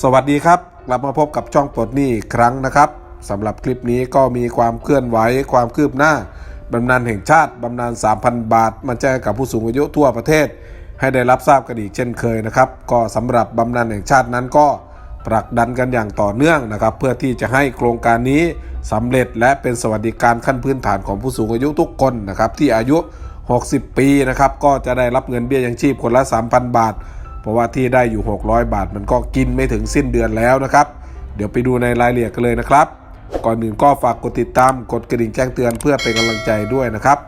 สวัสดีครับ กลับมาพบกับช่องปลดหนี้อีกครั้งนะครับสำหรับคลิปนี้ก็มีความเคลื่อนไหวความคืบหน้าบำนาญแห่งชาติบำนาญ 3,000 บาท มาแจ้งกับผู้สูงอายุทั่วประเทศ ให้ได้รับทราบกันอีกเช่นเคยนะครับ ก็สำหรับบำนาญแห่งชาตินั้นก็ผลักดันกันอย่างต่อเนื่องนะครับ เพื่อที่จะให้โครงการนี้สำเร็จและเป็นสวัสดิการขั้นพื้นฐานของผู้สูงอายุทุกคนนะครับที่อายุ 60 ปีนะครับก็จะได้รับเงินเบี้ยยังชีพคนละ 3,000 บาท เพราะว่าที่ได้อยู่ 600 บาท มันก็กินไม่ถึงสิ้นเดือนแล้วนะครับ เดี๋ยวไปดูในรายละเอียดกันเลยนะครับ ก่อนอื่นก็ฝากกดติดตามกดกระดิ่งแจ้งเตือนเพื่อเป็นกำลังใจด้วยนะครับ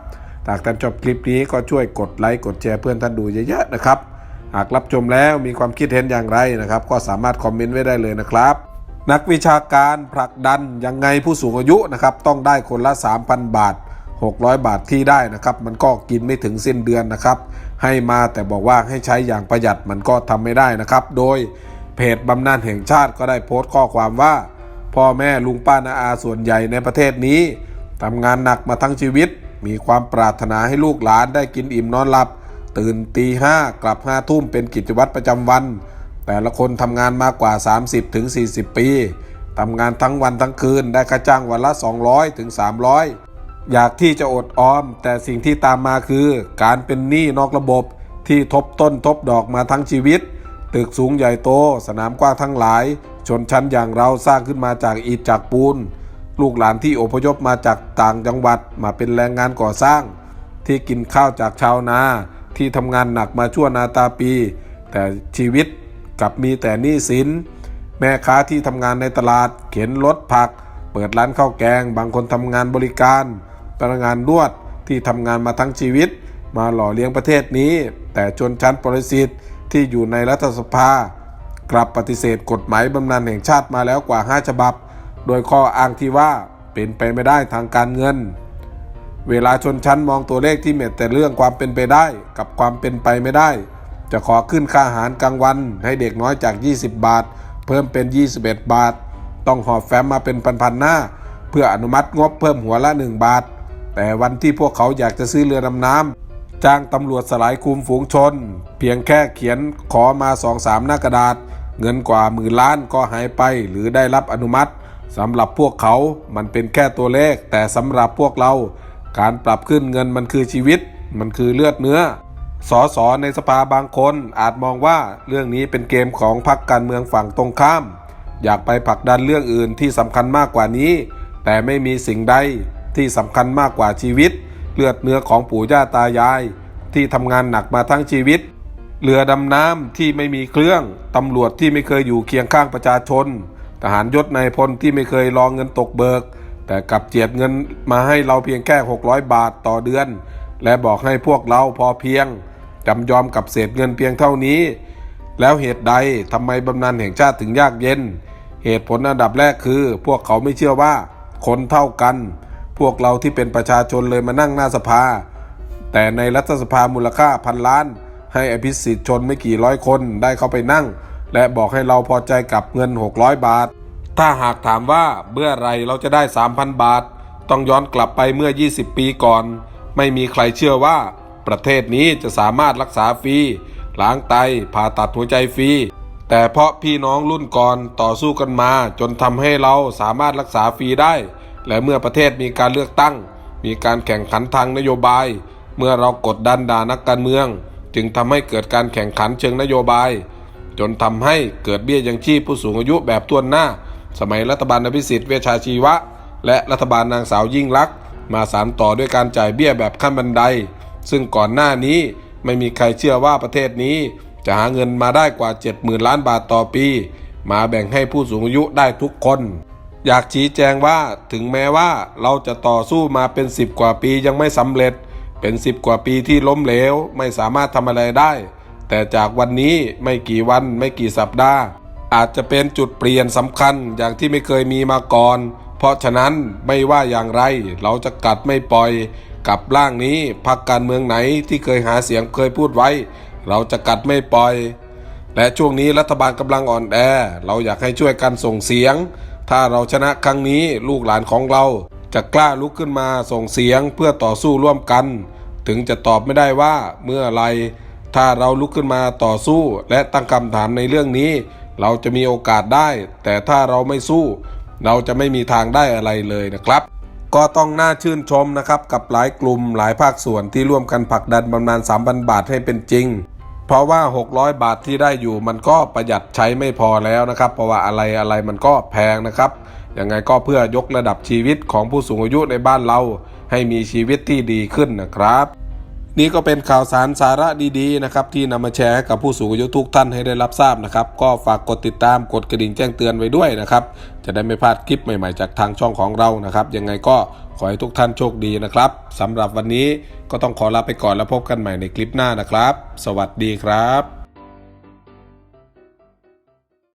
หากท่านชอบคลิปนี้ก็ช่วยกดไลค์กดแชร์เพื่อนท่านดูเยอะๆนะครับ หากรับชมแล้วมีความคิดเห็นอย่างไรนะครับ ก็สามารถคอมเมนต์ไว้ได้เลยนะครับนักวิชาการผลักดันยังไงผู้สูงอายุนะครับต้องได้คนละ 3,000 บาท 600 บาทที่ได้นะครับ มันก็กินไม่ถึงสิ้นเดือนนะครับ ให้มาแต่บอกว่าให้ใช้อย่างประหยัดมันก็ทำไม่ได้นะครับ โดยเพจบำนาญแห่งชาติก็ได้โพสต์ข้อความว่า พ่อแม่ลุงป้านาอาส่วนใหญ่ในประเทศนี้ทำงานหนักมาทั้งชีวิต มีความปรารถนาให้ลูกหลานได้กินอิ่มนอนหลับ ตื่นตีห้ากลับห้าทุ่มเป็นกิจวัตรประจำวัน แต่ละคนทำงานมากกว่า 30-40ถึงปีทำงานทั้งวันทั้งคืนได้ค่าจ้างวันละ 200ถึง300 อยากที่จะอดออม แต่สิ่งที่ตามมาคือ การเป็นหนี้นอกระบบที่ทบต้นทบดอกมาทั้งชีวิต ตึกสูงใหญ่โต สนามกว้างทั้งหลาย ชนชั้นอย่างเราสร้างขึ้นมาจากอิฐจากปูน ลูกหลานที่อพยพมาจากต่างจังหวัดมาเป็นแรงงานก่อสร้าง ที่กินข้าวจากชาวนา ที่ทำงานหนักมาชั่วนาตาปี แต่ชีวิตกลับมีแต่หนี้สิน แม่ค้าที่ทำงานในตลาด เข็นรถผัก เปิดร้านข้าวแกง บางคนทำงานบริการ พนักงานนวดที่ทำงานมาทั้งชีวิต มาหล่อเลี้ยงประเทศนี้ แต่ชนชั้นปรสิตที่อยู่ในรัฐสภา กลับปฏิเสธกฎหมายบำนาญแห่งชาติมาแล้วกว่า 5 ฉบับ โดยข้ออ้างที่ว่าเป็นไปไม่ได้ทางการเงิน เวลาชนชั้นมองตัวเลขที่เม็ดแต่เรื่องความเป็นไปได้กับความเป็นไปไม่ได้ จะขอขึ้นค่าอาหารกลางวันให้เด็กน้อยจาก 20 บาท เพิ่มเป็น 21 บาท ต้องหอบแฟ้มมาเป็นพันๆหน้า เพื่ออนุมัติงบเพิ่มหัวละ 1 บาท แต่วันที่พวกเขาอยากจะซื้อเรือดำน้ำจ้างตำรวจสลายคุมฝูงชน เพียงแค่เขียนขอมาสองสามหน้ากระดาษ เงินกว่าหมื่นล้านก็หายไปหรือได้รับอนุมัติสำหรับพวกเขา มันเป็นแค่ตัวเลข แต่สำหรับพวกเรา การปรับขึ้นเงินมันคือชีวิต มันคือเลือดเนื้อสอสอในสภาบางคนอาจมองว่าเรื่องนี้เป็นเกมของพรรคการเมืองฝั่งตรงข้าม อยากไปผลักดันเรื่องอื่นที่สำคัญมากกว่านี้ แต่ไม่มีสิ่งใด ที่สำคัญมากกว่าชีวิต เลือดเนื้อของปู่ย่าตายาย ที่ทำงานหนักมาทั้งชีวิต เรือดำน้ำที่ไม่มีเครื่อง ตำรวจที่ไม่เคยอยู่เคียงข้างประชาชน ทหารยศนายพลที่ไม่เคยรองเงินตกเบิก แต่กลับเจียดเงินมาให้เราเพียงแค่ 600 บาทต่อเดือน และบอกให้พวกเราพอเพียงจำยอมกับเศษเงินเพียงเท่านี้ แล้วเหตุใดทำไมบำนาญแห่งชาติถึงยากเย็น เหตุผลอันดับแรกคือ พวกเขาไม่เชื่อว่าคนเท่ากัน พวกเราที่เป็นประชาชนเลยมานั่งหน้าสภา แต่ในรัฐสภามูลค่าพันล้าน ให้อภิสิทธิ์ชนไม่กี่ร้อยคนได้เข้าไปนั่ง และบอกให้เราพอใจกับเงิน 600 บาท ถ้าหากถามว่าเมื่อไรเราจะได้ 3,000 บาท ต้องย้อนกลับไปเมื่อ 20 ปีก่อน ไม่มีใครเชื่อว่าประเทศนี้จะสามารถรักษาฟรีล้างไตผ่าตัดหัวใจฟรีแต่เพราะพี่น้องรุ่นก่อนต่อสู้กันมา จนทำให้เราสามารถรักษาฟรีได้ และเมื่อประเทศมีการเลือกตั้ง มีการแข่งขันทางนโยบาย เมื่อเรากดดันด่านักการเมือง จึงทำให้เกิดการแข่งขันเชิงนโยบาย จนทำให้เกิดเบี้ยยังชีพผู้สูงอายุแบบตัวนหน้า สมัยรัฐบาลอภิสิทธิ์เวชชาชีวะ และรัฐบาลนางสาวยิ่งลักษณ์มาสานต่อด้วยการจ่ายเบี้ยแบบขั้นบันได ซึ่งก่อนหน้านี้ไม่มีใครเชื่อว่าประเทศนี้จะหาเงินมาได้กว่า 70,000 ล้านบาทต่อปี มาแบ่งให้ผู้สูงอายุได้ทุกคน อยากชี้แจงว่าถึงแม้ว่าเราจะต่อสู้มาเป็น 10 กว่าปียังไม่สำเร็จ เป็น 10 กว่าปีที่ล้มเหลว ไม่สามารถทำอะไรได้ แต่จากวันนี้ไม่กี่วันไม่กี่สัปดาห์ อาจจะเป็นจุดเปลี่ยนสำคัญอย่างที่ไม่เคยมีมาก่อน เพราะฉะนั้นไม่ว่าอย่างไร เราจะกัดไม่ปล่อย กับร่างนี้พักการเมืองไหนที่เคยหาเสียงเคยพูดไว้ เราจะกัดไม่ปล่อย และช่วงนี้รัฐบาลกำลังอ่อนแอ เราอยากให้ช่วยกันส่งเสียง ถ้าเราชนะครั้งนี้ลูกหลานของเราจะกล้าลุกขึ้นมาส่งเสียงเพื่อต่อสู้ร่วมกัน ถึงจะตอบไม่ได้ว่าเมื่อไร ถ้าเราลุกขึ้นมาต่อสู้และตั้งคำถามในเรื่องนี้ เราจะมีโอกาสได้ แต่ถ้าเราไม่สู้ เราจะไม่มีทางได้อะไรเลยนะครับ ก็ต้องน่าชื่นชมนะครับกับหลายกลุ่มหลายภาคส่วนที่ร่วมกันผลักดันบำนาญ3,000 บาทให้เป็นจริง เพราะว่า 600 บาทที่ได้อยู่มันก็ประหยัดใช้ไม่พอแล้วนะครับ เพราะว่าอะไรอะไรมันก็แพงนะครับยังไงก็เพื่อยกระดับชีวิตของผู้สูงอายุในบ้านเรา ให้มีชีวิตที่ดีขึ้นนะครับ นี่ก็เป็นข่าวสารสาระดีๆนะครับที่นำมาแชร์ให้กับผู้สูงอายุทุกท่านให้ได้รับทราบนะครับ ก็ฝากกดติดตามกดกระดิ่งแจ้งเตือนไว้ด้วยนะครับ จะได้ไม่พลาดคลิปใหม่ๆจากทางช่องของเรานะครับยังไงก็ขอให้ทุกท่านโชคดีนะครับสำหรับวันนี้ก็ต้องขอลาไปก่อนแล้วพบกันใหม่ในคลิปหน้านะครับ สวัสดีครับ